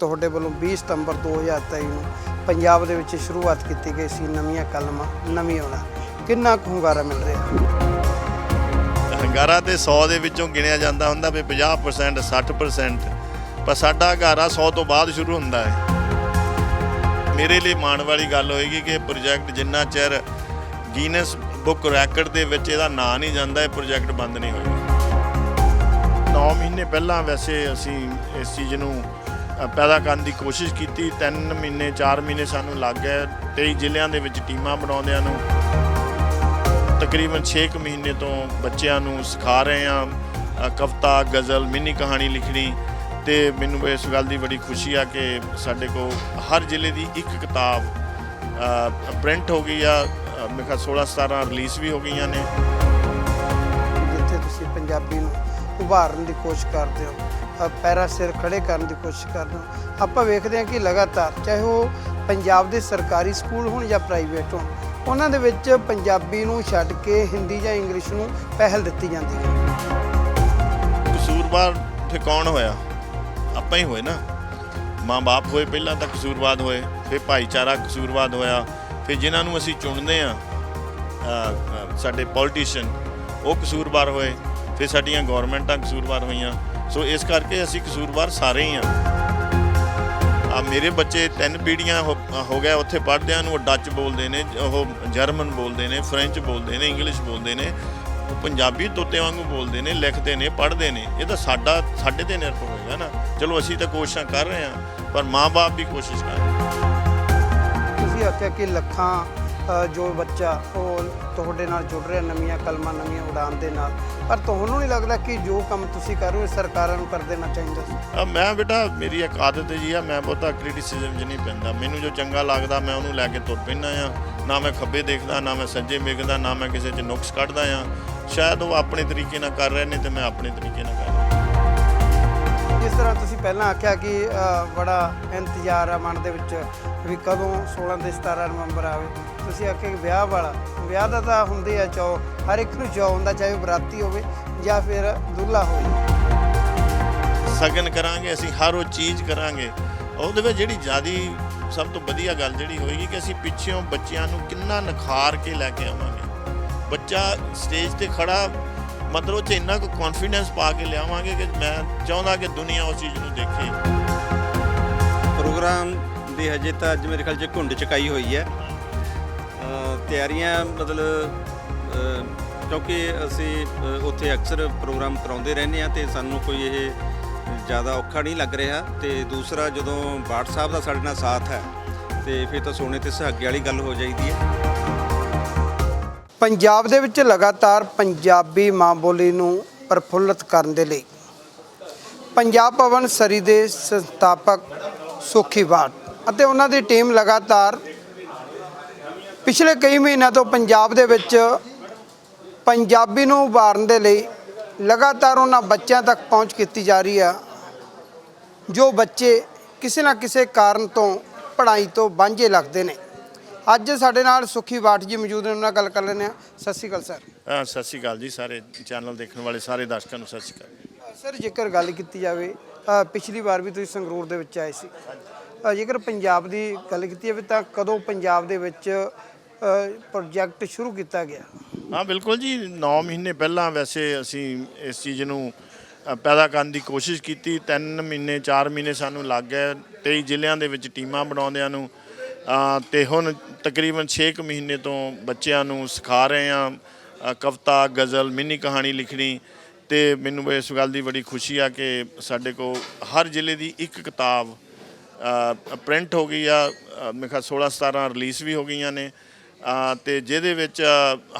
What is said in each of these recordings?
ਤੁਹਾਡੇ ਵੱਲੋਂ 20 ਸਤੰਬਰ 2023 ਨੂੰ ਪੰਜਾਬ ਦੇ ਵਿੱਚ ਸ਼ੁਰੂਆਤ ਕੀਤੀ ਗਈ ਸੀ ਨਵੀਆਂ ਕਲਮਾਂ, ਨਵੀਂ ਹੋਣਾ ਕਿੰਨਾ ਕੁ ਹੁੰਗਾਰਾ ਮਿਲ ਰਿਹਾ? ਹੰਗਾਰਾ ਤੇ 100 ਦੇ ਵਿੱਚੋਂ ਗਿਣਿਆ ਜਾਂਦਾ ਹੁੰਦਾ ਵੀ 50% 60% ਪਰ ਸਾਡਾ ਹੰਗਾਰਾ 100 ਤੋਂ ਬਾਅਦ ਸ਼ੁਰੂ ਹੁੰਦਾ ਹੈ। ਮੇਰੇ ਲਈ ਮਾਣ ਵਾਲੀ ਗੱਲ ਹੋਏਗੀ ਕਿ ਪ੍ਰੋਜੈਕਟ ਜਿੰਨਾ ਚਿਰ ਗੀਨਸ ਬੁੱਕ ਰੈਕਡ ਦੇ ਵਿੱਚ ਇਹਦਾ ਨਾਂ ਨਹੀਂ ਜਾਂਦਾ, ਇਹ ਪ੍ਰੋਜੈਕਟ ਬੰਦ ਨਹੀਂ ਹੋਏਗਾ। 9 ਮਹੀਨੇ ਪਹਿਲਾਂ ਵੈਸੇ ਅਸੀਂ ਇਸ ਚੀਜ਼ ਨੂੰ ਪੈਦਾ ਕਰਨ ਦੀ ਕੋਸ਼ਿਸ਼ ਕੀਤੀ। 3 ਮਹੀਨੇ 4 ਮਹੀਨੇ ਸਾਨੂੰ ਲੱਗ ਗਏ। 23 ਜ਼ਿਲ੍ਹਿਆਂ ਦੇ ਵਿੱਚ ਟੀਮਾਂ ਬਣਾਉਂਦਿਆਂ ਨੂੰ। ਤਕਰੀਬਨ 6 ਕੁ ਮਹੀਨੇ ਤੋਂ ਬੱਚਿਆਂ ਨੂੰ ਸਿਖਾ ਰਹੇ ਹਾਂ। ਕਵਿਤਾ, ਗਜ਼ਲ, ਮਿੰਨੀ ਕਹਾਣੀ ਲਿਖਣੀ। ਤੇ ਮੈਨੂੰ ਇਸ ਗੱਲ ਦੀ ਬੜੀ ਖੁਸ਼ੀ ਆ ਕਿ ਸਾਡੇ ਕੋਲ ਹਰ ਜ਼ਿਲ੍ਹੇ ਦੀ ਇੱਕ ਕਿਤਾਬ ਪ੍ਰਿੰਟ ਹੋ ਗਈ ਆ। ਮੇਰੇ ਖਿਆਲ 16 17 ਰਿਲੀਜ਼ ਵੀ ਹੋ ਗਈਆਂ ਨੇ। ਜਿੱਥੇ ਤੁਸੀਂ ਪੰਜਾਬੀ ਨੂੰ ਉਭਾਰਨ ਦੀ ਕੋਸ਼ਿਸ਼ ਕਰਦੇ ਹੋ। ਪੈਰਾ ਸਿਰ ਖੜੇ ਕਰਨ ਦੀ ਕੋਸ਼ਿਸ਼ ਕਰਦੇ ਹੋ। ਆਪਾਂ ਵੇਖਦੇ ਹਾਂ ਕਿ ਲਗਾਤਾਰ, ਚਾਹੇ ਉਹ ਪੰਜਾਬ ਦੇ ਸਰਕਾਰੀ ਸਕੂਲ ਹੋਣ ਜਾਂ ਪ੍ਰਾਈਵੇਟ ਹੋਣ, ਉਹਨਾਂ ਦੇ ਵਿੱਚ ਪੰਜਾਬੀ ਨੂੰ ਛੱਡ ਕੇ ਹਿੰਦੀ ਜਾਂ ਇੰਗਲਿਸ਼ ਨੂੰ ਪਹਿਲ ਦਿੱਤੀ ਜਾਂਦੀ ਹੈ। ਕਸੂਰਵਾਰ ਫਿਰ ਕੌਣ ਹੋਇਆ? ਆਪਾਂ ਹੀ ਹੋਏ ਨਾ। ਮਾਂ-ਬਾਪ ਹੋਏ ਪਹਿਲਾਂ ਤਾਂ ਕਸੂਰਵਾਦ ਹੋਏ, ਫਿਰ ਭਾਈਚਾਰਾ ਕਸੂਰਵਾਦ ਹੋਇਆ, ਫਿਰ ਜਿਨ੍ਹਾਂ ਨੂੰ ਅਸੀਂ ਚੁਣਦੇ ਆ ਸਾਡੇ ਪੋਲੀਟੀਸ਼ੀਅਨ ਉਹ ਕਸੂਰਵਾਰ ਹੋਏ, ਫਿਰ ਸਾਡੀਆਂ ਗਵਰਨਮੈਂਟਾਂ ਕਸੂਰਵਾਰ ਹੋਈਆਂ। ਸੋ ਇਸ ਕਰਕੇ ਅਸੀਂ ਕਸੂਰਵਾਰ ਸਾਰੇ ਹੀ ਆ ਆ ਮੇਰੇ ਬੱਚੇ ਤਿੰਨ ਪੀੜ੍ਹੀਆਂ ਹੋ ਹੋ ਗਏ ਉੱਥੇ ਪੜ੍ਹਦਿਆਂ ਨੂੰ ਉਹ ਡੱਚ ਬੋਲਦੇ ਨੇ, ਉਹ ਜਰਮਨ ਬੋਲਦੇ ਨੇ, ਫ੍ਰੈਂਚ ਬੋਲਦੇ ਨੇ, ਇੰਗਲਿਸ਼ ਬੋਲਦੇ ਨੇ, ਉਹ ਪੰਜਾਬੀ ਤੋਤੇ ਵਾਂਗੂ ਬੋਲਦੇ ਨੇ, ਲਿਖਦੇ ਨੇ, ਪੜ੍ਹਦੇ ਨੇ। ਇਹ ਤਾਂ ਸਾਡਾ, ਸਾਡੇ ਤੇ ਨਿਰਭਰ ਹੋਏਗਾ ਨਾ। ਚਲੋ ਅਸੀਂ ਤਾਂ ਕੋਸ਼ਿਸ਼ਾਂ ਕਰ ਰਹੇ ਹਾਂ, ਪਰ ਮਾਪੇ ਵੀ ਕੋਸ਼ਿਸ਼ ਕਰ ਰਹੇ ਤੁਸੀਂ ਆਖਿਆ ਕਿ ਲੱਖਾਂ ਜੋ ਬੱਚਾ ਉਹ ਤੁਹਾਡੇ ਨਾਲ ਜੁੜ ਰਿਹਾ, ਨਵੀਆਂ ਕਲਮਾਂ ਨਵੀਆਂ ਉਡਾਨ ਦੇ ਨਾਲ। ਪਰ ਤੁਹਾਨੂੰ ਨਹੀਂ ਲੱਗਦਾ ਕਿ ਜੋ ਕੰਮ ਤੁਸੀਂ ਕਰ ਰਹੇ ਹੋ ਸਰਕਾਰਾਂ ਨੂੰ ਕਰ ਦੇਣਾ ਚਾਹੀਦਾ? ਸੀ ਮੈਂ ਬੇਟਾ, ਮੇਰੀ ਇੱਕ ਆਦਤ ਜੀ ਆ, ਮੈਂ ਬਹੁਤਾ ਕ੍ਰਿਟਿਸਿਜ਼ਮ 'ਚ ਨਹੀਂ ਪੈਂਦਾ। ਮੈਨੂੰ ਜੋ ਚੰਗਾ ਲੱਗਦਾ, ਮੈਂ ਉਹਨੂੰ ਲੈ ਕੇ ਤੁਰ ਪੈਂਦਾ ਆ। ਨਾ ਮੈਂ ਖੱਬੇ ਦੇਖਦਾ, ਨਾ ਮੈਂ ਸੱਜੇ ਵੇਖਦਾ, ਨਾ ਮੈਂ ਕਿਸੇ 'ਚ ਨੁਕਸ ਕੱਢਦਾ ਆ। ਸ਼ਾਇਦ ਉਹ ਆਪਣੇ ਤਰੀਕੇ ਨਾਲ ਕਰ ਰਹੇ ਨੇ ਤੇ ਮੈਂ ਆਪਣੇ ਤਰੀਕੇ ਨਾਲ ਕਰ ਰਿਹਾ। ਜਿਸ ਤਰ੍ਹਾਂ ਤੁਸੀਂ ਪਹਿਲਾਂ ਆਖਿਆ ਕਿ ਬੜਾ ਇੰਤਜ਼ਾਰ ਆ ਮਨ ਦੇ ਵਿੱਚ ਵੀ ਕਦੋਂ 16 ਤੇ 17 ਨਵੰਬਰ ਆਵੇ। ਤੁਸੀਂ ਆਖਿਆ ਕਿ ਵਿਆਹ ਵਾਲਾ, ਵਿਆਹ ਦਾ ਤਾਂ ਹੁੰਦੇ ਆ ਚੋ, ਹਰ ਇੱਕ ਨੂੰ ਚਾਅ ਹੁੰਦਾ, ਚਾਹੇ ਉਹ ਬਰਾਤੀ ਹੋਵੇ ਜਾਂ ਫਿਰ ਦੁੱਲਾ ਹੋਵੇ। ਸਗਨ ਕਰਾਂਗੇ, ਅਸੀਂ ਹਰ ਉਹ ਚੀਜ਼ ਕਰਾਂਗੇ। ਉਹਦੇ ਵਿੱਚ ਜਿਹੜੀ ਜਿਆਦੀ ਸਭ ਤੋਂ ਵਧੀਆ ਗੱਲ ਜਿਹੜੀ ਹੋਏਗੀ ਕਿ ਅਸੀਂ ਪਿੱਛੇੋਂ ਬੱਚਿਆਂ ਨੂੰ ਕਿੰਨਾ ਨਿਖਾਰ ਕੇ ਲੈ ਕੇ ਆਵਾਂਗੇ। ਬੱਚਾ ਸਟੇਜ ਤੇ ਖੜਾ ਮਤਲਬ ਉਹ 'ਚ ਇੰਨਾ ਕੁ ਕੌਨਫੀਡੈਂਸ ਪਾ ਕੇ ਲਿਆਵਾਂਗੇ ਕਿ ਮੈਂ ਚਾਹੁੰਦਾ ਕਿ ਦੁਨੀਆ ਉਸ ਚੀਜ਼ ਨੂੰ ਦੇਖੇ। ਪ੍ਰੋਗਰਾਮ ਦੀ ਹਜੇ ਤਾਂ ਅੱਜ ਮੇਰੇ ਖਿਆਲ 'ਚ ਘੁੰਡ ਚਕਾਈ ਹੋਈ ਹੈ। ਤਿਆਰੀਆਂ ਮਤਲਬ ਕਿਉਂਕਿ ਅਸੀਂ ਉੱਥੇ ਅਕਸਰ ਪ੍ਰੋਗਰਾਮ ਕਰਾਉਂਦੇ ਰਹਿੰਦੇ ਆ ਤੇ ਸਾਨੂੰ ਕੋਈ ਇਹ ਜ਼ਿਆਦਾ ਔਖਾ ਨਹੀਂ ਲੱਗ ਰਿਹਾ। ਤੇ ਦੂਸਰਾ ਜਦੋਂ ਬਾਟ ਸਾਹਿਬ ਦਾ ਸਾਡੇ ਨਾਲ ਸਾਥ ਹੈ, ਤੇ ਫਿਰ ਤਾਂ ਸੋਨੇ ਤੇ ਸੁਹਾਗੇ ਵਾਲੀ ਗੱਲ ਹੋ ਜਾਈਦੀ ਹੈ। ਪੰਜਾਬ ਦੇ ਵਿੱਚ ਲਗਾਤਾਰ ਪੰਜਾਬੀ ਮਾਂ ਬੋਲੀ ਨੂੰ ਪ੍ਰਫੁੱਲਤ ਕਰਨ ਦੇ ਲਈ ਪੰਜਾਬ ਭਵਨ ਸਰੀ ਦੇ ਸੰਸਥਾਪਕ ਸੁਖੀ ਬਾਟ ਅਤੇ ਉਹਨਾਂ ਦੀ ਟੀਮ ਲਗਾਤਾਰ ਪਿਛਲੇ ਕਈ ਮਹੀਨਿਆਂ ਤੋਂ ਪੰਜਾਬ ਦੇ ਵਿੱਚ ਪੰਜਾਬੀ ਨੂੰ ਉਭਾਰਨ ਦੇ ਲਈ ਲਗਾਤਾਰ ਉਹਨਾਂ ਬੱਚਿਆਂ ਤੱਕ ਪਹੁੰਚ ਕੀਤੀ ਜਾ ਰਹੀ ਆ, ਜੋ ਬੱਚੇ ਕਿਸੇ ਨਾ ਕਿਸੇ ਕਾਰਨ ਤੋਂ ਪੜ੍ਹਾਈ ਤੋਂ ਵਾਂਝੇ ਲੱਗਦੇ ਨੇ। ਅੱਜ ਸਾਡੇ ਨਾਲ ਸੁਖੀ ਬਾਟ ਜੀ ਮੌਜੂਦ ਨੇ ਉਹਨਾਂ ਨਾਲ ਗੱਲ ਕਰ ਲੈਂਦੇ ਆ ਸਤਿ ਸ਼੍ਰੀ ਅਕਾਲ ਸਰ। ਅ, ਸਤਿ ਸ਼੍ਰੀ ਅਕਾਲ ਜੀ ਸਾਰੇ ਚੈਨਲ ਦੇਖਣ ਵਾਲੇ ਸਾਰੇ ਦਰਸ਼ਕਾਂ ਨੂੰ ਸਤਿ ਸ਼੍ਰੀ ਅਕਾਲ। ਸਰ ਜੇਕਰ ਗੱਲ ਕੀਤੀ ਜਾਵੇ ਅ, ਪਿਛਲੀ ਵਾਰ ਵੀ ਤੁਸੀਂ ਸੰਗਰੂਰ ਦੇ ਵਿੱਚ ਆਏ ਸੀ। ਅ, ਜੇਕਰ ਪੰਜਾਬ ਦੀ ਗੱਲ ਕੀਤੀ ਜਾਵੇ ਤਾਂ ਕਦੋਂ ਪੰਜਾਬ ਦੇ ਵਿੱਚ ਪ੍ਰੋਜੈਕਟ ਸ਼ੁਰੂ ਕੀਤਾ ਗਿਆ? ਹਾਂ ਬਿਲਕੁਲ ਜੀ। 9 ਮਹੀਨੇ ਪਹਿਲਾਂ ਵੈਸੇ ਅਸੀਂ ਇਸ ਚੀਜ਼ ਨੂੰ ਅ, ਪੈਦਾ ਕਰਨ ਦੀ ਕੋਸ਼ਿਸ਼ ਕੀਤੀ। 3 ਮਹੀਨੇ 4 ਮਹੀਨੇ ਸਾਨੂੰ ਲੱਗ ਗਏ। 23 ਜ਼ਿਲ੍ਹਿਆਂ ਦੇ ਵਿੱਚ ਟੀਮਾਂ ਬਣਾਉਂਦਿਆਂ ਨੂੰ ਤੇ ਹੁਣ ਤਕਰੀਬਨ 6 ਕੁ ਮਹੀਨੇ ਤੋਂ ਬੱਚਿਆਂ ਨੂੰ ਸਿਖਾ ਰਹੇ ਹਾਂ। ਕਵਿਤਾ ਗਜ਼ਲ ਮਿੰਨੀ ਕਹਾਣੀ ਲਿਖਣੀ ਤੇ ਮੈਨੂੰ ਇਸ ਗੱਲ ਦੀ ਬੜੀ ਖੁਸ਼ੀ ਆ ਕਿ ਸਾਡੇ ਕੋਲ ਹਰ ਜ਼ਿਲ੍ਹੇ ਦੀ ਇੱਕ ਕਿਤਾਬ ਪ੍ਰਿੰਟ ਹੋ ਗਈ ਆ। ਮੇਰੇ ਖਿਆਲ 16 17 ਰਿਲੀਜ਼ ਵੀ ਹੋ ਗਈਆਂ ਨੇ। ਅ, ਤੇ ਜਿਹਦੇ ਵਿੱਚ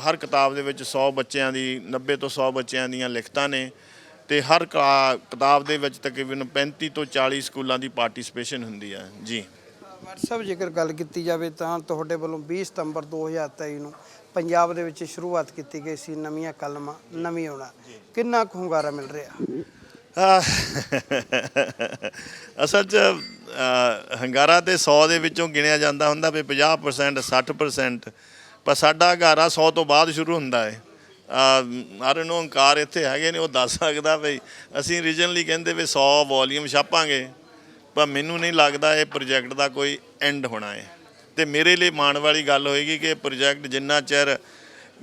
ਹਰ ਕਿਤਾਬ ਦੇ ਵਿੱਚ 100 ਬੱਚਿਆਂ ਦੀ 90 ਤੋਂ 100 ਬੱਚਿਆਂ ਦੀਆਂ ਲਿਖਤਾਂ ਨੇ ਤੇ ਹਰ ਕਾ- ਕਿਤਾਬ ਦੇ ਵਿੱਚ ਤਕਰੀਬਨ 35 ਤੋਂ 40 ਸਕੂਲਾਂ ਦੀ ਪਾਰਟਿਸਿਪੇਸ਼ਨ ਹੁੰਦੀ ਆ। ਜੀ। ਵਟਸਐਪ ਜੇਕਰ ਗੱਲ ਕੀਤੀ ਜਾਵੇ ਤਾਂ ਤੁਹਾਡੇ ਵੱਲੋਂ 20 ਸਤੰਬਰ 2023 ਨੂੰ ਪੰਜਾਬ ਦੇ ਵਿੱਚ ਸ਼ੁਰੂਆਤ ਕੀਤੀ ਗਈ ਸੀ ਨਵੀਆਂ ਕਲਮਾਂ, ਨਵੀਂ ਹੋਣਾ ਕਿੰਨਾ ਕੁ ਹੁੰਗਾਰਾ ਮਿਲ ਰਿਹਾ? ਅਸਲ 'ਚ ਹੰਗਾਰਾ ਤੇ 100 ਦੇ ਵਿੱਚੋਂ ਗਿਣਿਆ ਜਾਂਦਾ ਹੁੰਦਾ ਵੀ 50% 60% ਪਰ ਸਾਡਾ ਹੰਗਾਰਾ 100 ਤੋਂ ਬਾਅਦ ਸ਼ੁਰੂ ਹੁੰਦਾ ਹੈ ਆਰ ਨੂੰ ਹੰਕਾਰ ਇੱਥੇ ਹੈਗੇ ਨੇ, ਉਹ ਦੱਸ ਸਕਦਾ ਵੀ ਅਸੀਂ ਰੀਜਨਲੀ ਕਹਿੰਦੇ ਵੀ 100 ਵੋਲੀਅਮ ਛਾਪਾਂਗੇ। ਪਰ ਮੈਨੂੰ ਨਹੀਂ ਲੱਗਦਾ ਇਹ ਪ੍ਰੋਜੈਕਟ ਦਾ ਕੋਈ ਐਂਡ ਹੋਣਾ ਹੈ। ਤੇ ਮੇਰੇ ਲਈ ਮਾਣ ਵਾਲੀ ਗੱਲ ਹੋਏਗੀ ਕਿ ਇਹ ਪ੍ਰੋਜੈਕਟ ਜਿੰਨਾ ਚਿਰ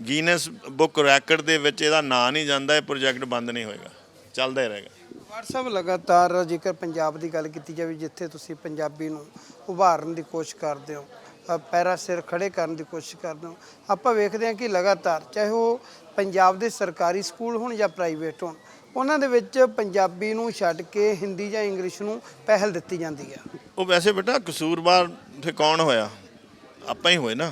ਗੀਨਸ ਬੁੱਕ ਰੈਕਡ ਦੇ ਵਿੱਚ ਇਹਦਾ ਨਾਂ ਨਹੀਂ ਜਾਂਦਾ ਇਹ ਪ੍ਰੋਜੈਕਟ ਬੰਦ ਨਹੀਂ ਹੋਏਗਾ। ਚੱਲਦਾ ਹੀ ਰਹੇਗਾ ਵਟਸਐਪ ਲਗਾਤਾਰ ਜੇਕਰ ਪੰਜਾਬ ਦੀ ਗੱਲ ਕੀਤੀ ਜਾਵੇ ਜਿੱਥੇ ਤੁਸੀਂ ਪੰਜਾਬੀ ਨੂੰ ਉਭਾਰਨ ਦੀ ਕੋਸ਼ਿਸ਼ ਕਰਦੇ ਹੋ ਅ, ਪੈਰਾਂ ਸਿਰ ਖੜੇ ਕਰਨ ਦੀ ਕੋਸ਼ਿਸ਼ ਕਰਦੇ ਹੋ ਆਪਾਂ ਵੇਖਦੇ ਹਾਂ ਕਿ ਲਗਾਤਾਰ ਚਾਹੇ ਉਹ ਪੰਜਾਬ ਦੇ ਸਰਕਾਰੀ ਸਕੂਲ ਹੋਣ ਜਾਂ ਪ੍ਰਾਈਵੇਟ ਹੋਣ ਉਹਨਾਂ ਦੇ ਵਿੱਚ ਪੰਜਾਬੀ ਨੂੰ ਛੱਡ ਕੇ ਹਿੰਦੀ ਜਾਂ ਇੰਗਲਿਸ਼ ਨੂੰ ਪਹਿਲ ਦਿੱਤੀ ਜਾਂਦੀ ਹੈ ਉਹ ਵੈਸੇ ਬੇਟਾ ਕਸੂਰਵਾਰ ਤੇ ਕੌਣ ਹੋਇਆ? ਆਪਾਂ ਹੀ ਹੋਏ ਨਾ।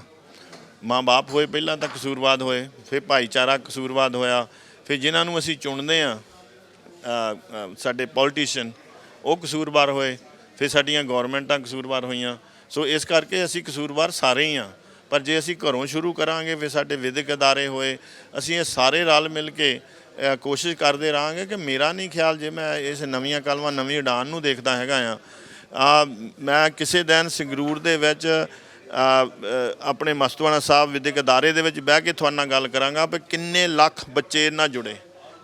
ਮਾਂ-ਬਾਪ ਹੋਏ ਪਹਿਲਾਂ ਤਾਂ ਕਸੂਰਵਾਦ ਹੋਏ, ਫਿਰ ਭਾਈਚਾਰਾ ਕਸੂਰਵਾਦ ਹੋਇਆ, ਫਿਰ ਜਿਨ੍ਹਾਂ ਨੂੰ ਅਸੀਂ ਚੁਣਦੇ ਆ ਸਾਡੇ ਪੋਲੀਟੀਸ਼ੀਅਨ ਉਹ ਕਸੂਰਵਾਰ ਹੋਏ, ਫਿਰ ਸਾਡੀਆਂ ਗਵਰਨਮੈਂਟਾਂ ਕਸੂਰਵਾਰ ਹੋਈਆਂ। ਸੋ ਇਸ ਕਰਕੇ ਅਸੀਂ ਕਸੂਰਵਾਰ ਸਾਰੇ ਹੀ ਆ ਪਰ ਜੇ ਅਸੀਂ ਘਰੋਂ ਸ਼ੁਰੂ ਕਰਾਂਗੇ, ਫਿਰ ਸਾਡੇ ਵਿਦਿਅਕ ਅਦਾਰੇ ਹੋਏ, ਅਸੀਂ ਇਹ ਸਾਰੇ ਰਲ ਮਿਲ ਕੇ ਕੋਸ਼ਿਸ਼ ਕਰਦੇ ਰਹਾਂਗੇ ਕਿ ਮੇਰਾ ਨਹੀਂ ਖਿਆਲ ਜੇ ਮੈਂ ਇਸ ਨਵੀਆਂ ਕਲਮਾਂ ਨਵੀਂ ਉਡਾਨ ਨੂੰ ਦੇਖਦਾ ਹੈਗਾ ਆ। ਆ, ਮੈਂ ਕਿਸੇ ਦਿਨ ਸੰਗਰੂਰ ਦੇ ਵਿੱਚ ਆਪਣੇ ਮਸਤੂਆਣਾ ਸਾਹਿਬ ਵਿਦਿਅਕ ਅਦਾਰੇ ਦੇ ਵਿੱਚ ਬਹਿ ਕੇ ਤੁਹਾਡੇ ਨਾਲ ਗੱਲ ਕਰਾਂਗਾ ਵੀ ਕਿੰਨੇ ਲੱਖ ਬੱਚੇ ਨਾਲ ਜੁੜੇ।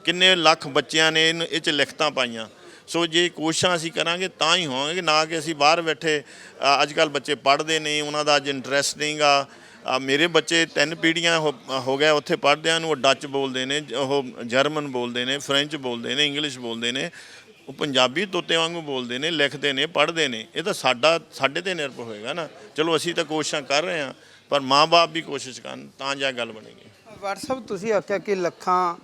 ਕਿੰਨੇ ਲੱਖ ਬੱਚਿਆਂ ਨੇ ਇਹਨੂੰ- ਇਹ ਚ ਲਿਖਤਾਂ ਪਾਈਆਂ। ਸੋ ਜੇ ਕੋਸ਼ਿਸ਼ਾਂ ਅਸੀਂ ਕਰਾਂਗੇ ਤਾਂ ਹੀ ਹੋਵਾਂਗੇ ਨਾ ਕਿ ਅਸੀਂ ਬਾਹਰ ਬੈਠੇ ਅੱਜ ਕੱਲ ਬੱਚੇ ਪੜ੍ਹਦੇ ਨਹੀਂ, ਉਹਨਾਂ ਦਾ ਅੱਜ ਇੰਟਰਸਟ ਨਹੀਂਗਾ ਮੇਰੇ ਬੱਚੇ ਤਿੰਨ ਪੀੜ੍ਹੀਆਂ ਹੋ ਹੋ ਗਏ, ਉੱਥੇ ਪੜ੍ਹਦਿਆਂ ਨੂੰ ਉਹ ਡੱਚ ਬੋਲਦੇ ਨੇ, ਉਹ ਜਰਮਨ ਬੋਲਦੇ ਨੇ, ਫ੍ਰੈਂਚ ਬੋਲਦੇ ਨੇ, ਇੰਗਲਿਸ਼ ਬੋਲਦੇ ਨੇ, ਉਹ ਪੰਜਾਬੀ ਤੋਤੇ ਵਾਂਗੂ ਬੋਲਦੇ ਨੇ, ਲਿਖਦੇ ਨੇ, ਪੜ੍ਹਦੇ ਨੇ। ਇਹ ਤਾਂ ਸਾਡਾ, ਸਾਡੇ ਤੇ ਨਿਰਭਰ ਹੋਏਗਾ ਨਾ। ਚਲੋ, ਅਸੀਂ ਤਾਂ ਕੋਸ਼ਿਸ਼ਾਂ ਕਰ ਰਹੇ ਹਾਂ, ਪਰ ਮਾਂ-ਬਾਪ ਵੀ ਕੋਸ਼ਿਸ਼ ਕਰਨ, ਤਾਂ ਜਾ ਗੱਲ ਬਣੇਗੀ। WhatsApp ਤੁਸੀਂ ਆਖਿਆ ਕਿ ਲੱਖਾਂ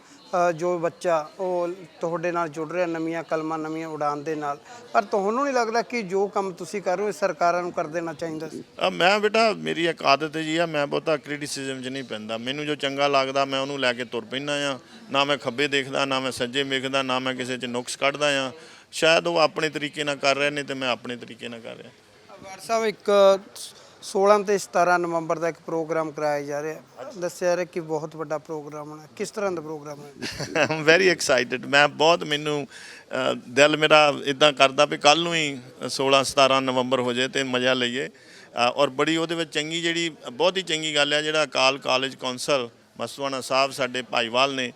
ਜੋ ਬੱਚਾ ਉਹ ਤੁਹਾਡੇ ਨਾਲ ਜੁੜ ਰਿਹਾ ਨਵੀਆਂ ਕਲਮਾਂ ਨਵੀਆਂ ਉਡਾਨ ਦੇ ਨਾਲ। ਪਰ ਤੁਹਾਨੂੰ ਨਹੀਂ ਲੱਗਦਾ ਕਿ ਜੋ ਕੰਮ ਤੁਸੀਂ ਕਰ ਰਹੇ ਹੋ ਸਰਕਾਰਾਂ ਨੂੰ ਕਰ ਦੇਣਾ ਚਾਹੀਦਾ ਸੀ? ਆ ਮੈਂ ਬੇਟਾ ਮੇਰੀ ਇੱਕ ਆਦਤ ਜੀ ਆ ਮੈਂ ਬਹੁਤਾ ਕ੍ਰਿਟਿਸਿਜ਼ਮ 'ਚ ਨਹੀਂ ਪੈਂਦਾ। ਮੈਨੂੰ ਜੋ ਚੰਗਾ ਲੱਗਦਾ ਮੈਂ ਉਹਨੂੰ ਲੈ ਕੇ ਤੁਰ ਪੈਂਦਾ ਆ ਨਾ ਮੈਂ ਖੱਬੇ ਦੇਖਦਾ ਨਾ ਮੈਂ ਸੱਜੇ ਵੇਖਦਾ ਨਾ ਮੈਂ ਕਿਸੇ 'ਚ ਨੁਕਸ ਕੱਢਦਾ ਆ ਸ਼ਾਇਦ ਉਹ ਆਪਣੇ ਤਰੀਕੇ ਨਾਲ ਕਰ ਰਹੇ ਨੇ ਤੇ ਮੈਂ ਆਪਣੇ ਤਰੀਕੇ ਨਾਲ ਕਰ ਰਿਹਾ। WhatsApp ਇੱਕ 16 ਤੇ 17 ਨਵੰਬਰ ਦਾ ਇੱਕ ਪ੍ਰੋਗਰਾਮ ਕਰਾਇਆ ਜਾ ਰਿਹਾ। ਦੱਸਿਆ ਜਾ ਰਿਹਾ ਕਿ ਬਹੁਤ ਵੱਡਾ ਪ੍ਰੋਗਰਾਮ ਹੈ ਕਿਸ ਤਰ੍ਹਾਂ ਦਾ ਪ੍ਰੋਗਰਾਮ ਹੈ ਆਮ ਵੈਰੀ ਐਕਸਾਈਟਿਡ ਮੈਂ ਬਹੁਤ ਮੈਨੂੰ ਦਿਲ ਮੇਰਾ ਇਦਾਂ ਕਰਦਾ ਵੀ ਕੱਲ ਨੂੰ ਹੀ 16 17 ਨਵੰਬਰ ਹੋ ਜਾਏ ਤੇ ਮਜ਼ਾ ਲਈਏ। ਔਰ ਬੜੀ ਉਹਦੇ ਵਿੱਚ ਚੰਗੀ ਜਿਹੜੀ, ਬਹੁਤ ਹੀ ਚੰਗੀ ਗੱਲ ਹੈ ਜਿਹੜਾ ਅਕਾਲ ਕਾਲਜ ਕੌਂਸਲ ਮਸਤਵਾਣਾ ਸਾਹਿਬ ਸਾਡੇ ਭਾਈਵਾਲ ਨੇ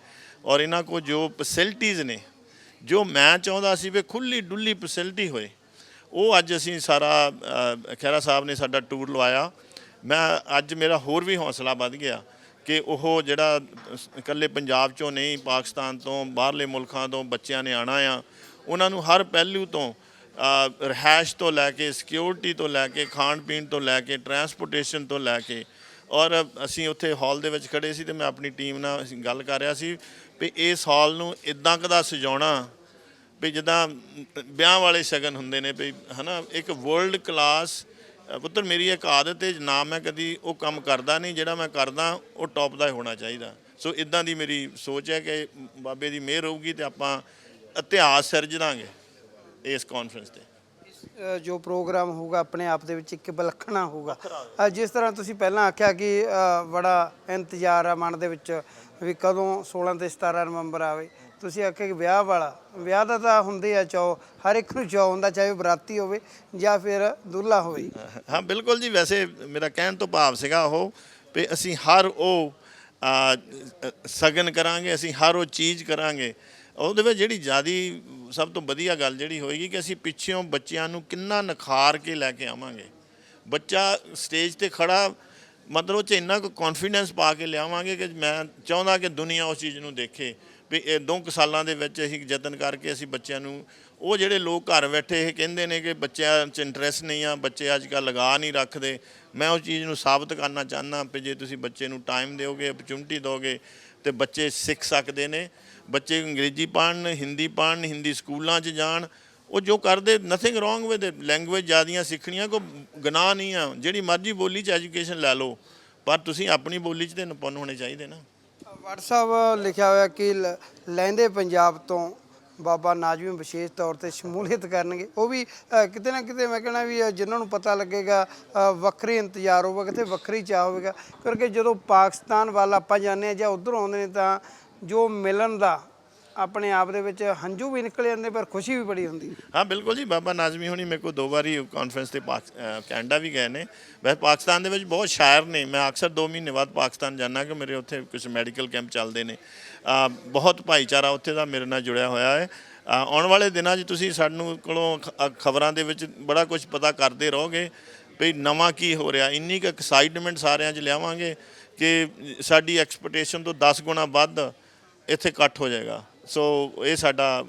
ਔਰ ਇਹਨਾਂ ਕੋ ਜੋ ਫੈਸਿਲਿਟੀਆਂ ਨੇ, ਜੋ ਮੈਂ ਚਾਹੁੰਦਾ ਸੀ ਵੀ ਖੁੱਲੀ ਡੁੱਲੀ ਫੈਸਿਲਿਟੀ ਹੋਏ। ਉਹ ਅੱਜ ਅਸੀਂ ਸਾਰਾ ਖਹਿਰਾ ਸਾਹਿਬ ਨੇ ਸਾਡਾ ਟੂਰ ਲਵਾਇਆ। ਮੈਂ ਅੱਜ ਮੇਰਾ ਹੋਰ ਵੀ ਹੌਸਲਾ ਵੱਧ ਗਿਆ ਕਿ ਉਹ ਜਿਹੜਾ ਇਕੱਲੇ ਪੰਜਾਬ ਚੋਂ ਨਹੀਂ ਪਾਕਿਸਤਾਨ ਤੋਂ ਬਾਹਰਲੇ ਮੁਲਕਾਂ ਤੋਂ ਬੱਚਿਆਂ ਨੇ ਆਣਾ ਆ ਉਹਨਾਂ ਨੂੰ ਹਰ ਪਹਿਲੂ ਤੋਂ ਅ, ਰਿਹਾਇਸ਼ ਤੋਂ ਲੈ ਕੇ ਸਿਕਿਉਰਿਟੀ ਤੋਂ ਲੈ ਕੇ ਖਾਣ ਪੀਣ ਤੋਂ ਲੈ ਕੇ ਟਰਾਂਸਪੋਰਟੇਸ਼ਨ ਤੋਂ ਲੈ ਕੇ ਔਰ ਅਸੀਂ ਉੱਥੇ ਹਾਲ ਦੇ ਵਿੱਚ ਖੜੇ ਸੀ ਤੇ ਮੈਂ ਆਪਣੀ ਟੀਮ ਨਾਲ ਗੱਲ ਕਰ ਰਿਹਾ ਸੀ ਵੀ ਇਸ ਹਾਲ ਨੂੰ ਇਦਾਂ ਕਦਾ ਸਜਾਉਣਾ ਵੀ ਜਿੱਦਾਂ ਵਿਆਹ ਵਾਲੇ ਸ਼ਗਨ ਹੁੰਦੇ ਨੇ ਵੀ ਹਨਾ, ਇੱਕ ਵਰਲਡ ਕਲਾਸ ਪੁੱਤਰ ਮੇਰੀ ਇੱਕ ਆਦਤ ਹੈ ਨਾ ਮੈਂ ਕਦੀ ਉਹ ਕੰਮ ਕਰਦਾ ਨਹੀਂ, ਜਿਹੜਾ ਮੈਂ ਕਰਦਾ, ਉਹ ਟੌਪ ਦਾ ਹੀ ਹੋਣਾ ਚਾਹੀਦਾ। ਸੋ ਇਦਾਂ ਦੀ ਮੇਰੀ ਸੋਚ ਹੈ ਕਿ ਬਾਬੇ ਦੀ ਮਿਹਰ ਹੋਊਗੀ ਤੇ ਆਪਾਂ ਇਤਿਹਾਸ ਸਿਰਜ ਦਾਂਗੇ ਇਸ ਕਾਨਫਰੰਸ ਤੇ। ਜੋ ਪ੍ਰੋਗਰਾਮ ਹੋਊਗਾ, ਆਪਣੇ ਆਪ ਦੇ ਵਿੱਚ ਇੱਕ ਵਿਲੱਖਣਾ ਹੋਊਗਾ। ਜਿਸ ਤਰ੍ਹਾਂ ਤੁਸੀਂ ਪਹਿਲਾਂ ਆਖਿਆ ਕਿ ਬੜਾ ਇੰਤਜ਼ਾਰ ਆ ਮਨ ਦੇ ਵਿੱਚ ਵੀ ਕਦੋਂ 16 ਤੇ 17 ਨਵੰਬਰ ਆਵੇ ਤੁਸੀਂ ਆਖਿਆ ਕਿ ਵਿਆਹ ਵਾਲਾ, ਵਿਆਹ ਦਾ ਤਾਂ ਹੁੰਦੇ ਆ ਚੌ, ਹਰ ਇੱਕ ਨੂੰ ਚੌ ਹੁੰਦਾ, ਚਾਹੇ ਉਹ ਬਰਾਤੀ ਹੋਵੇ ਜਾਂ ਫਿਰ ਦੁੱਲਾ ਹੋਵੇ। ਹਾਂ, ਬਿਲਕੁਲ ਜੀ, ਵੈਸੇ ਮੇਰਾ ਕਹਿਣ ਤੋਂ ਭਾਵ ਸੀਗਾ ਉਹ ਵੀ ਅਸੀਂ ਹਰ ਉਹ ਸਗਨ ਕਰਾਂਗੇ, ਅਸੀਂ ਹਰ ਉਹ ਚੀਜ਼ ਕਰਾਂਗੇ। ਉਹਦੇ ਵਿੱਚ ਜਿਹੜੀ ਜਿਆਦੀ ਸਭ ਤੋਂ ਵਧੀਆ ਗੱਲ ਜਿਹੜੀ ਹੋਏਗੀ ਕਿ ਅਸੀਂ ਪਿੱਛੇੋਂ ਬੱਚਿਆਂ ਨੂੰ ਕਿੰਨਾ ਨਿਖਾਰ ਕੇ ਲੈ ਕੇ ਆਵਾਂਗੇ। ਬੱਚਾ ਸਟੇਜ ਤੇ ਖੜਾ, ਮਤਲਬ ਉਹ ਚ ਇੰਨਾ ਕੁ ਕੌਨਫੀਡੈਂਸ ਪਾ ਕੇ ਲਿਆਵਾਂਗੇ ਕਿ ਮੈਂ ਚਾਹੁੰਦਾ ਕਿ ਦੁਨੀਆ ਉਸ ਚੀਜ਼ ਨੂੰ ਦੇਖੇ। ਵੀ ਇਹ ਦੋ ਕੁ ਸਾਲਾਂ ਦੇ ਵਿੱਚ ਅਸੀਂ ਯਤਨ ਕਰਕੇ ਅਸੀਂ ਬੱਚਿਆਂ ਨੂੰ, ਉਹ ਜਿਹੜੇ ਲੋਕ ਘਰ ਬੈਠੇ ਇਹ ਕਹਿੰਦੇ ਨੇ ਕਿ ਬੱਚਿਆਂ 'ਚ ਇੰਟਰਸਟ ਨਹੀਂ ਆ, ਬੱਚੇ ਅੱਜ ਕੱਲ੍ਹ ਲਗਾ ਨਹੀਂ ਰੱਖਦੇ। ਮੈਂ ਉਸ ਚੀਜ਼ ਨੂੰ ਸਾਬਤ ਕਰਨਾ ਚਾਹੁੰਦਾ ਵੀ ਜੇ ਤੁਸੀਂ ਬੱਚੇ ਨੂੰ ਟਾਈਮ ਦਿਓਗੇ ਓਪਰਚੁਨਿਟੀ ਦਿਓਗੇ, ਤੇ ਬੱਚੇ ਸਿੱਖ ਸਕਦੇ ਨੇ। ਬੱਚੇ ਅੰਗਰੇਜ਼ੀ ਪੜ੍ਹਨ, ਹਿੰਦੀ ਪੜ੍ਹਨ, ਹਿੰਦੀ ਸਕੂਲਾਂ 'ਚ ਜਾਣ, ਉਹ ਜੋ ਕਰਦੇ ਨਥਿੰਗ ਰੋਂਗ ਵਿਦ ਲੈਂਗੁਏਜ ਜਿਆਦੀਆਂ ਸਿੱਖਣੀਆਂ ਕੋ ਗੁਨਾਹ ਨਹੀਂ ਆ। ਜਿਹੜੀ ਮਰਜ਼ੀ ਬੋਲੀ 'ਚ ਐਜੂਕੇਸ਼ਨ ਲੈ ਲਓ, ਪਰ ਤੁਸੀਂ ਆਪਣੀ ਬੋਲੀ 'ਚ ਤੇ ਨਿਪੁੰਨ ਹੋਣੇ ਚਾਹੀਦੇ ਨਾ। WhatsApp ਲਿਖਿਆ ਹੋਇਆ ਕਿ ਲ- ਲਹਿੰਦੇ ਪੰਜਾਬ ਤੋਂ ਬਾਬਾ ਨਾਜ਼ਮੀ ਵਿਸ਼ੇਸ਼ ਤੌਰ ਤੇ ਸ਼ਮੂਲੀਅਤ ਕਰਨਗੇ। ਉਹ ਵੀ ਅ, ਕਿਤੇ ਨਾ ਕਿਤੇ ਮੈਂ ਕਹਿਣਾ ਵੀ ਅ, ਜਿਨ੍ਹਾਂ ਨੂੰ ਪਤਾ ਲੱਗੇਗਾ ਅ, ਵੱਖਰੀ ਇੰਤਜ਼ਾਰ ਹੋਵੇਗਾ ਤੇ ਵੱਖਰੀ ਚਾਹ ਹੋਵੇਗਾ। ਕਿਉਂਕਿ ਜਦੋਂ ਪਾਕਿਸਤਾਨ ਵੱਲ ਆਪਾਂ ਜਾਂਦੇ ਹਾਂ ਜਾਂ ਉਧਰ ਆਉਂਦੇ ਨੇ ਤਾਂ ਜੋ ਮਿਲਣ ਦਾ ਆਪਣੇ ਆਪ ਦੇ ਵਿੱਚ ਹੰਝੂ ਵੀ ਨਿਕਲ ਜਾਂਦੇ, ਪਰ ਖੁਸ਼ੀ ਵੀ ਬੜੀ ਹੁੰਦੀ। ਹਾਂ, ਬਿਲਕੁਲ ਜੀ। ਬਾਬਾ ਨਾਜ਼ਮੀ ਹੁਣੀ ਮੇਰੇ ਕੋਲ ਦੋ ਵਾਰੀ ਕਾਨਫਰੰਸ ਤੇ ਪਾਕ- ਕੈਨੇਡਾ ਵੀ ਗਏ ਨੇ। ਵੈਸੇ ਪਾਕਿਸਤਾਨ ਦੇ ਵਿੱਚ ਬਹੁਤ ਸ਼ਾਇਰ ਨੇ। ਮੈਂ ਅਕਸਰ 2 ਮਹੀਨੇ ਬਾਅਦ ਪਾਕਿਸਤਾਨ ਜਾਂਦਾ ਕਿ ਮੇਰੇ ਉੱਥੇ ਕੁਝ ਮੈਡੀਕਲ ਕੈਂਪ ਚੱਲਦੇ ਨੇ। ਬਹੁਤ ਭਾਈਚਾਰਾ ਉੱਥੇ ਦਾ ਮੇਰੇ ਨਾਲ ਜੁੜਿਆ ਹੋਇਆ ਹੈ। ਆਉਣ ਵਾਲੇ ਦਿਨਾਂ 'ਚ ਤੁਸੀਂ ਸਾਨੂੰ ਕੋਲੋਂ ਖਬਰਾਂ ਦੇ ਵਿੱਚ ਬੜਾ ਕੁਝ ਪਤਾ ਕਰਦੇ ਰਹੋਗੇ ਵੀ ਨਵਾਂ ਕੀ ਹੋ ਰਿਹਾ। ਇੰਨੀ ਕੁ ਐਕਸਾਈਟਮੈਂਟ ਸਾਰਿਆਂ 'ਚ ਲਿਆਵਾਂਗੇ ਕਿ ਸਾਡੀ ਐਕਸਪੈਕਟੇਸ਼ਨ ਤੋਂ 10 ਗੁਣਾ ਵੱਧ ਇੱਥੇ ਇਕੱਠ ਹੋ ਜਾਏਗਾ। ਸੋ ਇਹ ਸਾਡਾ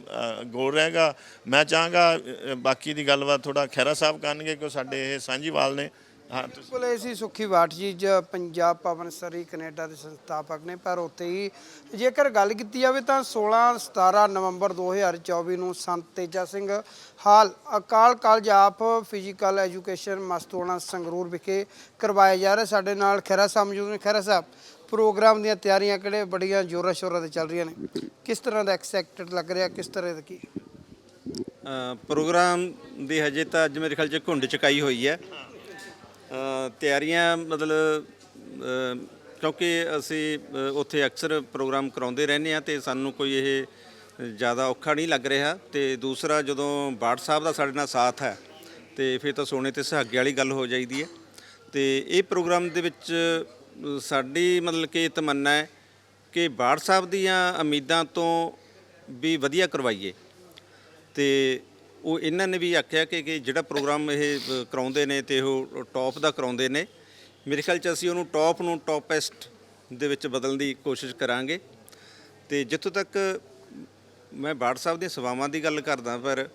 ਗੋਲ ਰਹੇਗਾ। ਮੈਂ ਚਾਹਾਂਗਾ ਬਾਕੀ ਦੀ ਗੱਲਬਾਤ ਥੋੜਾ ਖੈਰਾ ਸਾਹਿਬ ਕਰਨਗੇ ਕਿਉਂ ਸਾਡੇ ਇਹ ਸਾਂਝੀਵਾਲ ਨੇ। ਹਾਂ ਬਿਲਕੁਲ ਕੋਲੇ ਸੀ ਸੁਖੀ ਬਾਟ ਜੀ ਜ ਪੰਜਾਬ ਭਵਨ ਸਰੀ ਕੈਨੇਡਾ ਦੇ ਸੰਸਥਾਪਕ ਨੇ। ਪਰ ਉੱਥੇ ਹੀ ਜੇਕਰ ਗੱਲ ਕੀਤੀ ਜਾਵੇ ਤਾਂ 16 17 ਨਵੰਬਰ 2024 ਨੂੰ Sant Teja Singh hall Akal college of physical education Mastuana Sangrur ਵਿਖੇ ਕਰਵਾਇਆ ਜਾ ਰਿਹਾ। ਸਾਡੇ ਨਾਲ ਖੈਰਾ ਸਾਹਿਬ ਮੌਜੂਦ ਨੇ। ਖੈਰਾ ਸਾਹਿਬ ਪ੍ਰੋਗਰਾਮ ਦੀਆਂ ਤਿਆਰੀਆਂ ਕਿਹੜੇ ਬੜੀਆਂ ਜ਼ੋਰਾਂ ਸ਼ੋਰਾਂ ਤੇ ਚੱਲ ਰਹੀਆਂ ਨੇ? ਕਿਸ ਤਰ੍ਹਾਂ ਦਾ ਐਕਸੈਕਟਡ ਲੱਗ ਰਿਹਾ? ਕਿਸ ਤਰ੍ਹਾਂ ਦਾ ਕੀ? ਪ੍ਰੋਗਰਾਮ ਦੀ ਹਜੇ ਤਾਂ ਅੱਜ ਮੇਰੇ ਖਿਆਲ 'ਚ ਘੁੰਡ ਚਕਾਈ ਹੋਈ ਹੈ। ਤਿਆਰੀਆਂ ਮਤਲਬ ਕਿਉਂਕਿ ਅਸੀਂ ਉੱਥੇ ਅਕਸਰ ਪ੍ਰੋਗਰਾਮ ਕਰਾਉਂਦੇ ਰਹਿੰਦੇ ਆ ਤੇ ਸਾਨੂੰ ਕੋਈ ਇਹ ਜ਼ਿਆਦਾ ਔਖਾ ਨਹੀਂ ਲੱਗ ਰਿਹਾ। ਤੇ ਦੂਸਰਾ ਜਦੋਂ ਬਾੜ ਸਾਹਿਬ ਦਾ ਸਾਡੇ ਨਾਲ ਸਾਥ ਹੈ ਤੇ ਫਿਰ ਤਾਂ ਸੋਨੇ ਤੇ ਸੁਹਾਗੇ ਵਾਲੀ ਗੱਲ ਹੋ ਜਾਂਦੀ ਹੈ। ਤੇ ਇਹ ਪ੍ਰੋਗਰਾਮ ਦੇ ਵਿੱਚ ਸਾਡੀ ਮਤਲਬ ਕਿ ਤਮੰਨਾ ਹੈ ਕਿ ਬਾੜ ਸਾਹਿਬ ਦੀਆਂ ਉਮੀਦਾਂ ਤੋਂ ਵੀ ਵਧੀਆ ਕਰਵਾਈਏ। ਤੇ ਉਹ ਇਹਨਾਂ ਨੇ ਵੀ ਆਖਿਆ ਕਿ ਕਿ ਜਿਹੜਾ ਪ੍ਰੋਗਰਾਮ ਇਹ ਅ, ਕਰਾਉਂਦੇ ਨੇ ਤੇ ਉਹ ਟੌਪ ਦਾ ਕਰਾਉਂਦੇ ਨੇ। ਮੇਰੇ ਖਿਆਲ ਚ ਅਸੀਂ ਉਹਨੂੰ ਟੌਪ ਨੂੰ ਟੌਪੈਸਟ ਦੇ ਵਿੱਚ ਬਦਲਣ ਦੀ ਕੋਸ਼ਿਸ਼ ਕਰਾਂਗੇ। ਤੇ ਜਿੱਥੋਂ ਤੱਕ ਮੈਂ ਬਾੜ ਸਾਹਿਬ ਦੀਆਂ ਸੇਵਾਵਾਂ ਦੀ ਗੱਲ ਕਰਦਾ ਪਰ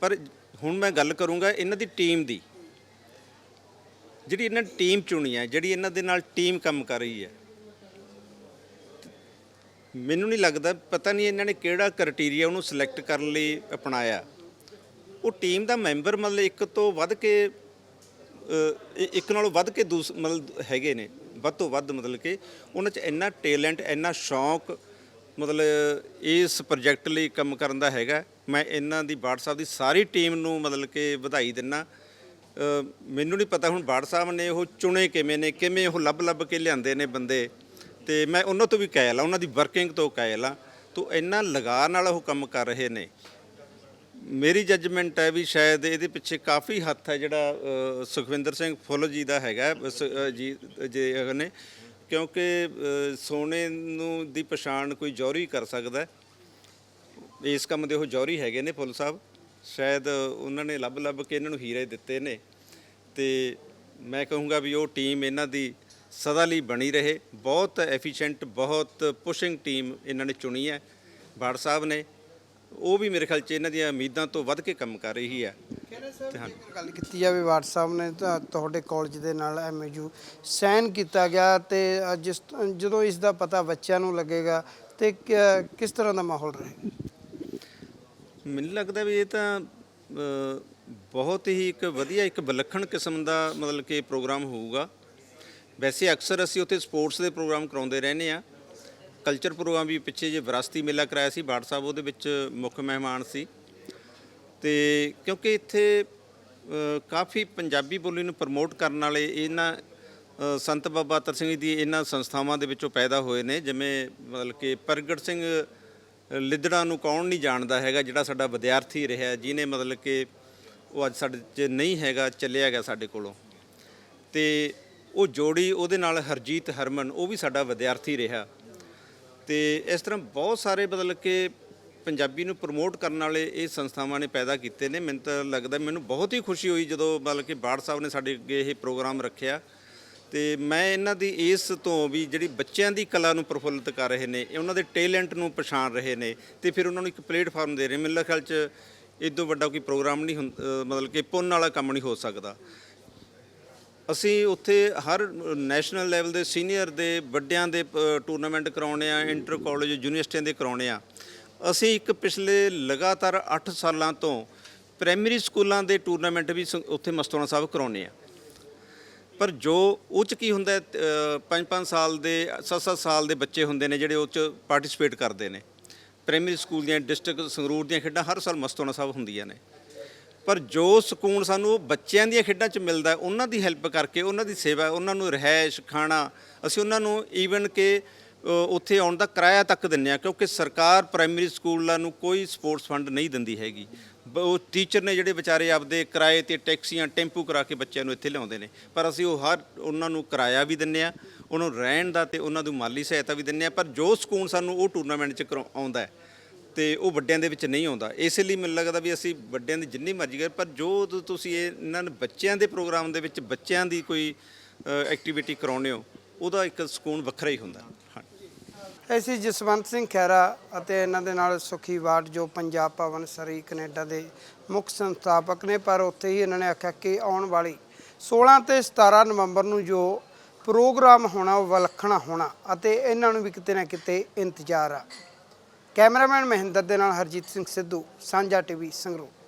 ਪਰ ਹੁਣ ਮੈਂ ਗੱਲ ਕਰੂੰਗਾ ਇਹਨਾਂ ਦੀ ਟੀਮ ਦੀ। ਜਿਹੜੀ ਇਹਨਾਂ ਨੇ ਟੀਮ ਚੁਣੀ ਹੈ, ਜਿਹੜੀ ਇਹਨਾਂ ਦੇ ਨਾਲ ਟੀਮ ਕੰਮ ਕਰ ਰਹੀ ਹੈ। ਮੈਨੂੰ ਨਹੀਂ ਲੱਗਦਾ, ਪਤਾ ਨਹੀਂ ਇਹਨਾਂ ਨੇ ਕਿਹੜਾ ਕ੍ਰਾਈਟੇਰੀਆ ਉਹਨੂੰ ਸਿਲੈਕਟ ਕਰਨ ਲਈ ਅਪਣਾਇਆ। ਉਹ ਟੀਮ ਦਾ ਮੈਂਬਰ ਮਤਲਬ ਇੱਕ ਤੋਂ ਵੱਧ ਕੇ ਇੱਕ ਨਾਲੋਂ ਵੱਧ ਕੇ ਦੂਸ, ਮਤਲਬ ਹੈਗੇ ਨੇ। ਵੱਧ ਤੋਂ ਵੱਧ ਮਤਲਬ ਕਿ ਉਹਨਾਂ 'ਚ ਇੰਨਾ ਟੈਲੈਂਟ ਇੰਨਾ ਸ਼ੌਂਕ, ਮਤਲਬ ਇਸ ਪ੍ਰੋਜੈਕਟ ਲਈ ਕੰਮ ਕਰਨ ਦਾ ਹੈਗਾ। ਮੈਂ ਇਹਨਾਂ ਦੀ ਬਾੜ ਸਾਹਿਬ ਦੀ ਸਾਰੀ ਟੀਮ ਨੂੰ ਮਤਲਬ ਕਿ ਵਧਾਈ ਦਿੰਨਾ। ਮੈਨੂੰ ਨਹੀਂ ਪਤਾ ਹੁਣ ਬਾੜ ਸਾਹਿਬ ਨੇ ਉਹ ਚੁਣੇ ਕਿਵੇਂ ਨੇ, ਕਿਵੇਂ ਉਹ ਲੱਭ ਲੱਭ ਕੇ ਲਿਆਂਦੇ ਨੇ ਬੰਦੇ। ਤੇ ਮੈਂ ਉਹਨਾਂ ਤੋਂ ਵੀ ਕਾਇਲ ਆ, ਉਹਨਾਂ ਦੀ ਵਰਕਿੰਗ ਤੋਂ ਕਾਇਲ ਆ, ਤੋਂ ਇੰਨਾ ਲਗਾਅ ਨਾਲ ਉਹ ਕੰਮ ਕਰ ਰਹੇ ਨੇ। ਮੇਰੀ ਜੱਜਮੈਂਟ ਹੈ ਵੀ ਸ਼ਾਇਦ ਇਹਦੇ ਪਿੱਛੇ ਕਾਫੀ ਹੱਥ ਹੈ ਜਿਹੜਾ ਸੁਖਵਿੰਦਰ ਸਿੰਘ ਫੁੱਲ ਜੀ ਦਾ ਹੈਗਾ ਜੀ, ਜੇ ਨੇ। ਕਿਉਂਕਿ ਸੋਨੇ ਨੂੰ ਦੀ ਪਛਾਣ ਕੋਈ ਜੌਹਰੀ ਕਰ ਸਕਦਾ ਇਸ ਕੰਮ ਦੇ ਉਹ ਜੌਹਰੀ ਹੈਗੇ ਨੇ ਫੁੱਲ ਸਾਹਿਬ। ਸ਼ਾਇਦ ਉਹਨਾਂ ਨੇ ਲੱਭ ਲੱਭ ਕੇ ਇਹਨਾਂ ਨੂੰ ਹੀਰੇ ਦਿੱਤੇ ਨੇ। ਤੇ ਮੈਂ ਕਹੂੰਗਾ ਵੀ ਉਹ ਟੀਮ ਇਹਨਾਂ ਦੀ ਸਦਾ ਲਈ ਬਣੀ ਰਹੇ। ਬਹੁਤ ਐਫੀਸ਼ੀਐਂਟ ਬਹੁਤ ਪੁਸ਼ਿੰਗ ਟੀਮ ਇਹਨਾਂ ਨੇ ਚੁਣੀ ਹੈ ਬਾੜ ਸਾਹਿਬ ਨੇ। ਉਹ ਵੀ ਮੇਰੇ ਖਿਆਲ 'ਚ ਇਹਨਾਂ ਦੀਆਂ ਉਮੀਦਾਂ ਤੋਂ ਵੱਧ ਕੇ ਕੰਮ ਕਰ ਰਹੀ ਹੈ। ਸਾਹਿਬ ਜੇਕਰ ਗੱਲ ਕੀਤੀ ਜਾਵੇ WhatsApp ਨੇ ਤਾਂ ਤੁਹਾਡੇ ਕਾਲਜ ਦੇ ਨਾਲ ਐਮਯੂ ਸਾਈਨ ਕੀਤਾ ਗਿਆ ਤੇ ਜਿਸ ਜਦੋਂ ਇਸ ਦਾ ਪਤਾ ਬੱਚਿਆਂ ਨੂੰ ਲੱਗੇਗਾ ਤੇ ਕਿਸ ਤਰ੍ਹਾਂ ਦਾ ਮਾਹੌਲ ਰਹੇਗਾ? ਮੈਨੂੰ ਲੱਗਦਾ ਵੀ ਇਹ ਤਾਂ ਬਹੁਤ ਹੀ ਇੱਕ ਵਧੀਆ, ਇੱਕ ਵਿਲੱਖਣ ਕਿਸਮ ਦਾ ਮਤਲਬ ਕਿ ਪ੍ਰੋਗਰਾਮ ਹੋਊਗਾ। ਵੈਸੇ ਅਕਸਰ ਅਸੀਂ ਉੱਥੇ ਸਪੋਰਟਸ ਦੇ ਪ੍ਰੋਗਰਾਮ ਕਰਾਉਂਦੇ ਰਹਿੰਦੇ ਆ ਕਲਚਰ ਪ੍ਰੋਗਰਾਮ ਵੀ ਪਿੱਛੇ ਜੇ ਵਿਰਾਸਤੀ ਮੇਲਾ ਕਰਾਇਆ ਸੀ ਬਾੜ ਸਾਹਿਬ ਉਹਦੇ ਵਿੱਚ ਮੁੱਖ ਮਹਿਮਾਨ ਸੀ। ਤੇ ਕਿਉਂਕਿ ਇੱਥੇ ਕਾਫੀ ਪੰਜਾਬੀ ਬੋਲੀ ਨੂੰ ਪ੍ਰਮੋਟ ਕਰਨ ਵਾਲੇ ਇਹਨਾਂ ਸੰਤ ਬਾਬਾ ਅਤਰ ਸਿੰਘ ਦੀ ਇਹਨਾਂ ਸੰਸਥਾਵਾਂ ਦੇ ਵਿੱਚੋਂ ਪੈਦਾ ਹੋਏ ਨੇ, ਜਿਵੇਂ ਮਤਲਬ ਕਿ ਪ੍ਰਗਟ ਸਿੰਘ ਲਿੱਦੜਾਂ ਨੂੰ ਕੌਣ ਨਹੀਂ ਜਾਣਦਾ ਹੈਗਾ, ਜਿਹੜਾ ਸਾਡਾ ਵਿਦਿਆਰਥੀ ਰਿਹਾ, ਜਿਹਨੇ ਮਤਲਬ ਕਿ ਉਹ ਅੱਜ ਸਾਡੇ 'ਚ ਨਹੀਂ ਹੈਗਾ, ਚੱਲਿਆ ਗਿਆ ਸਾਡੇ ਕੋਲੋਂ। ਤੇ ਉਹ ਜੋੜੀ ਉਹਦੇ ਨਾਲ ਹਰਜੀਤ ਹਰਮਨ, ਉਹ ਵੀ ਸਾਡਾ ਵਿਦਿਆਰਥੀ ਰਿਹਾ। ਤੇ ਇਸ ਤਰ੍ਹਾਂ ਬਹੁਤ ਸਾਰੇ ਮਤਲਬ ਕਿ ਪੰਜਾਬੀ ਨੂੰ ਪ੍ਰਮੋਟ ਕਰਨ ਵਾਲੇ ਇਹ ਸੰਸਥਾਵਾਂ ਨੇ ਪੈਦਾ ਕੀਤੇ ਨੇ। ਮੈਨੂੰ ਤਾਂ ਲੱਗਦਾ, ਮੈਨੂੰ ਬਹੁਤ ਹੀ ਖੁਸ਼ੀ ਹੋਈ ਜਦੋਂ ਮਤਲਬ ਕਿ ਬਾੜ ਸਾਹਿਬ ਨੇ ਸਾਡੇ ਅੱਗੇ ਇਹ ਪ੍ਰੋਗਰਾਮ ਰੱਖਿਆ। ਤੇ ਮੈਂ ਇਹਨਾਂ ਦੀ ਇਸ ਤੋਂ ਵੀ ਜਿਹੜੀ ਬੱਚਿਆਂ ਦੀ ਕਲਾ ਨੂੰ ਪ੍ਰਫੁੱਲਿਤ ਕਰ ਰਹੇ ਨੇ ਉਹਨਾਂ ਦੇ ਟੈਲੈਂਟ ਨੂੰ ਪਛਾਣ ਰਹੇ ਨੇ ਤੇ ਫਿਰ ਉਹਨਾਂ ਨੂੰ ਇੱਕ ਪਲੇਟਫਾਰਮ ਦੇ ਰਹੇ ਮੇਰੇ ਖਿਆਲ 'ਚ ਇਦੋਂ ਵੱਡਾ ਕੋਈ ਪ੍ਰੋਗਰਾਮ ਨਹੀਂ ਹੁੰ- ਮਤਲਬ ਕਿ ਪੁੰਨ ਵਾਲਾ ਕੰਮ ਨਹੀਂ ਹੋ ਸਕਦਾ। ਅਸੀਂ ਉੱਥੇ ਹਰ ਨੈਸ਼ਨਲ ਲੈਵਲ ਦੇ ਸੀਨੀਅਰ ਦੇ, ਵੱਡਿਆਂ ਦੇ ਟੂਰਨਾਮੈਂਟ ਕਰਾਉਣੇ ਆ, ਇੰਟਰ ਕਾਲਜ, ਯੂਨੀਵਰਸਿਟੀਆਂ ਦੇ ਕਰਾਉਣੇ ਆ। ਅਸੀਂ ਇੱਕ ਪਿਛਲੇ ਲਗਾਤਾਰ 8 ਸਾਲਾਂ ਤੋਂ ਪ੍ਰਾਇਮਰੀ ਸਕੂਲਾਂ ਦੇ ਟੂਰਨਾਮੈਂਟ ਵੀ ਸ- ਉੱਥੇ ਮਸਤੋਣਾ ਸਾਹਿਬ ਕਰਾਉਣੇ ਆ। ਪਰ ਜੋ ਉਹ ਚ ਕੀ ਹੁੰਦਾ 5-5 ਸਾਲ ਦੇ 7-7 ਸਾਲ ਦੇ ਬੱਚੇ ਹੁੰਦੇ ਨੇ ਜਿਹੜੇ ਉਹ ਚ ਪਾਰਟਿਸਿਪੇਟ ਕਰਦੇ ਨੇ। ਪ੍ਰਾਇਮਰੀ ਸਕੂਲ ਦੀਆਂ ਡਿਸਟ੍ਰਿਕਟ ਸੰਗਰੂਰ ਦੀਆਂ ਖੇਡਾਂ ਹਰ ਸਾਲ ਮਸਤੋਣਾ ਸਭ ਹੁੰਦੀਆਂ ਨੇ। ਪਰ ਜੋ ਸਕੂਨ ਸਾਨੂੰ ਉਹ ਬੱਚਿਆਂ ਦੀਆਂ ਖੇਡਾਂ 'ਚ ਮਿਲਦਾ ਉਹਨਾਂ ਦੀ ਹੈਲਪ ਕਰਕੇ, ਉਹਨਾਂ ਦੀ ਸੇਵਾ, ਉਹਨਾਂ ਨੂੰ ਰਹਿائش ਖਾਣਾ, ਅਸੀਂ ਉਹਨਾਂ ਨੂੰ ਈਵਨ ਕਿ ਉੱਥੇ ਆਉਣ ਦਾ ਕਿਰਾਇਆ ਤੱਕ ਦਿੰਨੇ ਆ ਕਿਉਂਕਿ ਸਰਕਾਰ ਪ੍ਰਾਇਮਰੀ ਸਕੂਲਾਂ ਨੂੰ ਕੋਈ ਸਪੋਰਟਸ ਫੰਡ ਨਹੀਂ ਦਿੰਦੀ ਹੈਗੀ। ਬ- ਉਹ ਟੀਚਰ ਨੇ ਜਿਹੜੇ ਵਿਚਾਰੇ ਆਪਦੇ ਕਿਰਾਏ ਤੇ ਟੈਕਸੀਆਂ, ਟੈਂਪੂ ਕਰਾ ਕੇ ਬੱਚਿਆਂ ਨੂੰ ਇੱਥੇ ਲਿਆਉਂਦੇ ਨੇ। ਪਰ ਅਸੀਂ ਉਹ ਹਰ ਉਹਨਾਂ ਨੂੰ ਕਿਰਾਇਆ ਵੀ ਦਿੰਨੇ ਆ, ਉਹਨਾਂ ਨੂੰ ਰਹਿਣ ਦਾ ਤੇ ਉਹਨਾਂ ਨੂੰ ਮਾਲੀ ਸਹਾਇਤਾ ਵੀ ਦਿੰਨੇ ਆ, ਪਰ ਜੋ ਸਕੂਨ ਸਾਨੂੰ ਉਹ ਟੂਰਨਾਮੈਂਟ 'ਚ ਕਰਾਉ- ਆਉਂਦਾ ਹੈ ਤੇ ਉਹ ਵੱਡਿਆਂ ਦੇ ਵਿੱਚ ਨਹੀਂ ਆਉਂਦਾ। ਇਸੇ ਲਈ ਮੈਨੂੰ ਲੱਗਦਾ ਵੀ ਅਸੀਂ ਵੱਡਿਆਂ ਦੀ ਜਿੰਨੀ ਮਰਜ਼ੀ ਕਰ ਪਰ ਜੋ ਤੁ- ਤੁਸੀਂ ਇਹ ਇਹਨਾਂ ਨੂੰ ਬੱਚਿਆਂ ਦੇ ਪ੍ਰੋਗਰਾਮ ਦੇ ਵਿੱਚ ਬੱਚਿਆਂ ਦੀ ਕੋਈ ਐਕਟੀਵਿਟੀ ਕਰਾਉਂਦੇ ਹੋ, ਉਹਦਾ ਇੱਕ ਸਕੂਨ ਵੱਖਰਾ ਹੀ ਹੁੰਦਾ। ਹਾਂ ਐਸੀ ਜਸਵੰਤ ਸਿੰਘ ਖਹਿਰਾ ਅਤੇ ਇਹਨਾਂ ਦੇ ਨਾਲ ਸੁਖੀ ਵਾਟ ਜੋ ਪੰਜਾਬ ਭਵਨ ਸਰੀ ਕੈਨੇਡਾ ਦੇ ਮੁੱਖ ਸੰਸਥਾਪਕ ਨੇ, ਪਰ ਉੱਥੇ ਹੀ ਇਹਨਾਂ ਨੇ ਆਖਿਆ ਕਿ ਆਉਣ ਵਾਲੀ 16 ਤੇ 17 ਨਵੰਬਰ ਨੂੰ ਜੋ ਪ੍ਰੋਗਰਾਮ ਹੋਣਾ, ਉਹ ਵਿਲੱਖਣਾ ਹੋਣਾ ਅਤੇ ਇਹਨਾਂ ਨੂੰ ਵੀ ਕਿਤੇ ਨਾ ਕਿਤੇ ਇੰਤਜ਼ਾਰ ਆ। ਕੈਮਰਾਮੈਨ ਮਹਿੰਦਰ ਦੇ ਨਾਲ ਹਰਜੀਤ ਸਿੰਘ ਸਿੱਧੂ, ਸਾਂਝਾ ਟੀਵੀ ਸੰਗਰੂਰ।